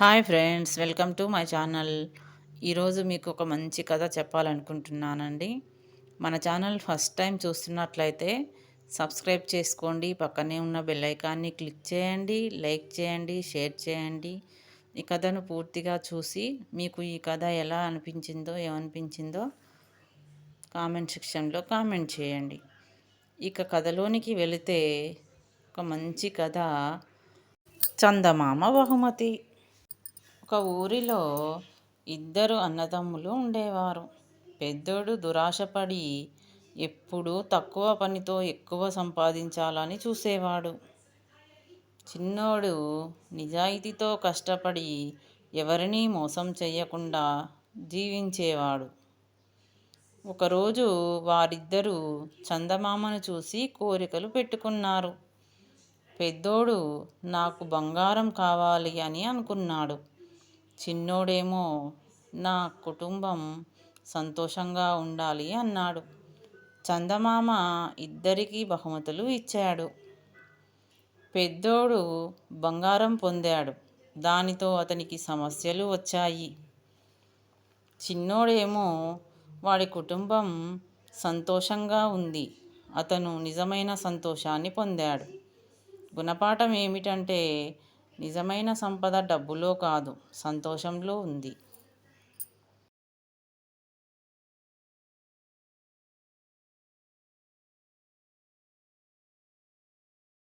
Hi friends welcome to my channel. ఈరోజు మీకు ఒక మంచి కథ చెప్పాలనుకుంటున్నానండి. మన ఛానల్ ఫస్ట్ టైం చూస్తున్నట్లయితే సబ్స్క్రైబ్ చేసుకోండి. పక్కనే ఉన్న బెల్ ఐకాన్ని క్లిక్ చేయండి లైక్ చేయండి షేర్ చేయండి. ఈ కథను పూర్తిగా చూసి మీకు ఈ కథ ఎలా అనిపించిందో ఏమనిపించిందో కామెంట్ సెక్షన్లో కామెంట్ చేయండి. ఇక కథలోనికి వెళితే ఒక మంచి కథ. చందమామ బహుమతి. ఒక ఊరిలో ఇద్దరు అన్నదమ్ములు ఉండేవారు. పెద్దోడు దురాశపడి ఎప్పుడూ తక్కువ పనితో ఎక్కువ సంపాదించాలని చూసేవాడు. చిన్నోడు నిజాయితీతో కష్టపడి ఎవరినీ మోసం చేయకుండా జీవించేవాడు. ఒకరోజు వారిద్దరూ చందమామను చూసి కోరికలు పెట్టుకున్నారు. పెద్దోడు నాకు బంగారం కావాలి అని అనుకున్నాడు. చిన్నోడేమో నా కుటుంబం సంతోషంగా ఉండాలి అన్నాడు. చందమామ ఇద్దరికీ బహుమతులు ఇచ్చాడు. పెద్దోడు బంగారం పొందాడు. దానితో అతనికి సమస్యలు వచ్చాయి. చిన్నోడేమో వాడి కుటుంబం సంతోషంగా ఉంది. అతను నిజమైన సంతోషాన్ని పొందాడు. గుణపాఠం ఏమిటంటే నిజమైన సంపద డబ్బులో కాదు సంతోషంలో ఉంది.